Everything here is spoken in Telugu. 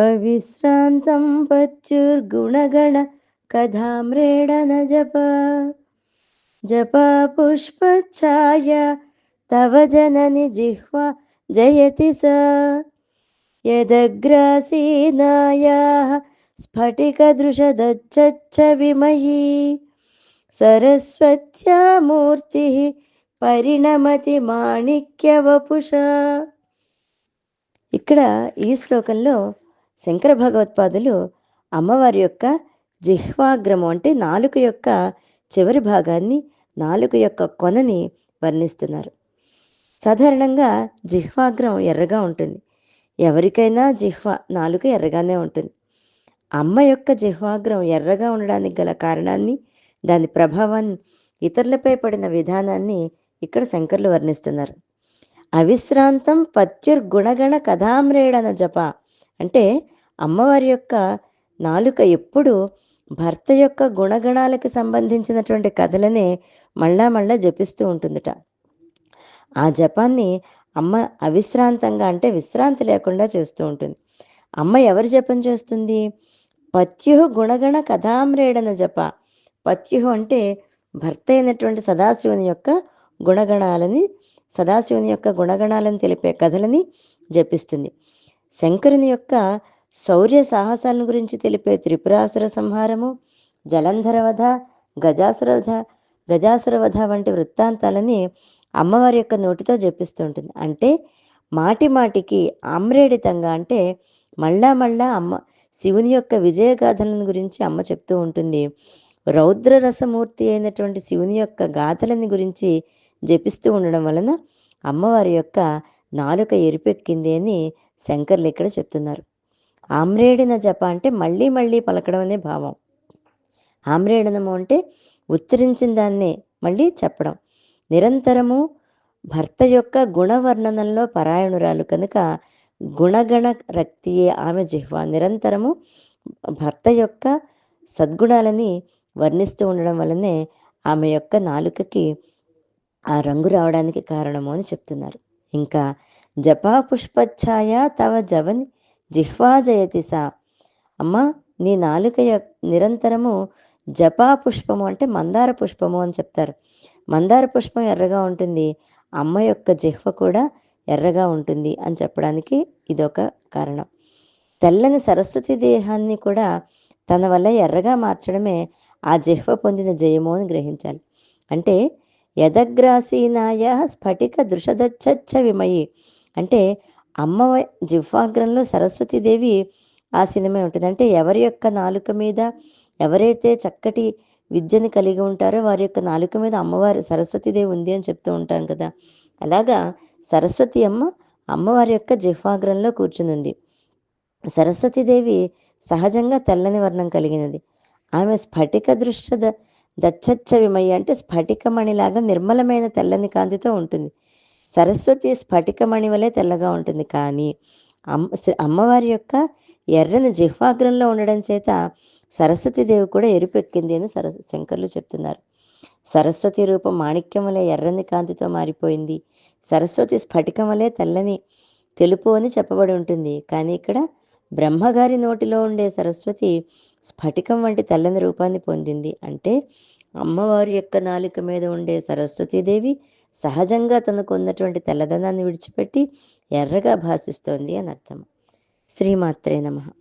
పవిశ్రాంతం పచ్చుర్గుణగణ కథామ్రేడన జప. జప పుష్పఛాయ తవ జనని జిహ్వా జయతి స. యదగ్రాసీనాయా స్ఫటికదృశదచ్చ విమయీ సరస్వత్యా మూర్తి పరిణమతి మాణిక్యవపుష. ఇక్కడ ఈ శ్లోకంలో శంకర భగవత్పాదులు అమ్మవారి యొక్క జిహ్వాగ్రము అంటే నాలుక యొక్క చివరి భాగాన్ని నాలుక యొక్క కొనని వర్ణిస్తున్నారు. సాధారణంగా జిహ్వాగ్రం ఎర్రగా ఉంటుంది. ఎవరికైనా జిహ్వ నాలుక ఎర్రగానే ఉంటుంది. అమ్మ యొక్క జిహ్వాగ్రం ఎర్రగా ఉండడానికి గల కారణాన్ని దాని ప్రభావాన్ని ఇతరులపై పడిన విధానాన్ని ఇక్కడ శంకర్లు వర్ణిస్తున్నారు. అవిశ్రాంతం పత్యుర్గుణగణ కథామ్రేడన జప అంటే అమ్మవారి యొక్క నాలుక ఎప్పుడు భర్త యొక్క గుణగణాలకు సంబంధించినటువంటి కథలనే మళ్ళా మళ్ళా జపిస్తూ ఉంటుందట. ఆ జపాన్ని అమ్మ అవిశ్రాంతంగా అంటే విశ్రాంతి లేకుండా చేస్తూ ఉంటుంది. అమ్మ ఎవరు జపం చేస్తుంది? పత్యు గుణగణ కథామ్రేడన జప. పత్యు అంటే భర్త అయినటువంటి సదాశివుని యొక్క గుణగణాలని సదాశివుని యొక్క గుణగణాలను తెలిపే కథలని జపిస్తుంది. శంకరుని యొక్క శౌర్య సాహసాలను గురించి తెలిపే త్రిపురాసుర సంహారము జలంధరవధ గజాసురవధ గజాసురవధ వంటి వృత్తాంతాలని అమ్మవారి యొక్క నోటితో జపిస్తూ ఉంటుంది. అంటే మాటి మాటికి ఆమ్రేడితంగా అంటే మళ్ళా మళ్ళా అమ్మ శివుని యొక్క విజయగాథలను గురించి అమ్మ చెప్తూ ఉంటుంది. రౌద్ర రసమూర్తి అయినటువంటి శివుని యొక్క గాథలని గురించి జపిస్తూ ఉండడం వలన అమ్మవారి యొక్క నాలుక ఎరిపెక్కింది అని శంకర్లు ఇక్కడ చెప్తున్నారు. ఆమ్రేడిన జప అంటే మళ్ళీ మళ్ళీ పలకడం అనే భావం. ఆమ్రేడనము అంటే ఉచ్చరించిన దాన్నే మళ్ళీ చెప్పడం. నిరంతరము భర్త యొక్క గుణవర్ణనంలో పరాయణురాలు కనుక గుణగణ రక్తియే ఆమె జిహ్వ. నిరంతరము భర్త యొక్క సద్గుణాలని వర్ణిస్తూ ఉండడం వల్లనే ఆమె యొక్క నాలుకకి ఆ రంగు రావడానికి కారణము అని చెప్తున్నారు. ఇంకా జపాపుష్పఛాయ తవ జవని జిహ్వా జయతి సా. అమ్మ నీ నాలుక నిరంతరము జపా పుష్పము అంటే మందార పుష్పము అని చెప్తారు. మందార పుష్పం ఎర్రగా ఉంటుంది. అమ్మ యొక్క జిహ్వ కూడా ఎర్రగా ఉంటుంది అని చెప్పడానికి ఇదొక కారణం. తెల్లని సరస్వతి దేహాన్ని కూడా తన వల్ల ఎర్రగా మార్చడమే ఆ జిహ్వ పొందిన జయము అని గ్రహించాలి. అంటే యదగ్రాసీనాయ స్ఫటిక దృషదచ్చ విమయి. అంటే అమ్మ జిహ్వాగ్రంలో సరస్వతీదేవి సినిమా ఉంటుంది. అంటే ఎవరి యొక్క నాలుక మీద ఎవరైతే చక్కటి విద్యను కలిగి ఉంటారో వారి యొక్క నాలుక మీద అమ్మవారు సరస్వతీదేవి ఉంది అని చెప్తూ ఉంటాం కదా. అలాగా సరస్వతి అమ్మ అమ్మవారి యొక్క జిహ్వాగ్రంలో కూర్చునుంది. సరస్వతీదేవి సహజంగా తెల్లని వర్ణం కలిగినది. ఆమె స్ఫటిక దృష్ట ద- దచ్చచ్చ విమయ్య అంటే స్ఫటికమణిలాగా నిర్మలమైన తెల్లని కాంతితో ఉంటుంది. సరస్వతి స్ఫటికమణి వలె తెల్లగా ఉంటుంది. కానీ అమ్మ శ్రీ- అమ్మవారి యొక్క ఎర్రని జిహ్వాగ్రంలో ఉండడం చేత సరస్వతీదేవి కూడా ఎరుపెక్కింది అని సరస్ శంకర్లు చెప్తున్నారు. సరస్వతి రూపం మాణిక్యం వలె ఎర్రని కాంతితో మారిపోయింది. సరస్వతి స్ఫటికం వలె తెల్లని తెలుపు అని చెప్పబడి ఉంటుంది. కానీ ఇక్కడ బ్రహ్మగారి నోటిలో ఉండే సరస్వతి స్ఫటికం వంటి తెల్లని రూపాన్ని పొందింది. అంటే అమ్మవారి యొక్క నాలుక మీద ఉండే సరస్వతీదేవి సహజంగా తనకు ఉన్నటువంటి తెల్లదనాన్ని విడిచిపెట్టి ఎర్రగా భాషిస్తోంది అని అర్థం. శ్రీమాత్రే నమః.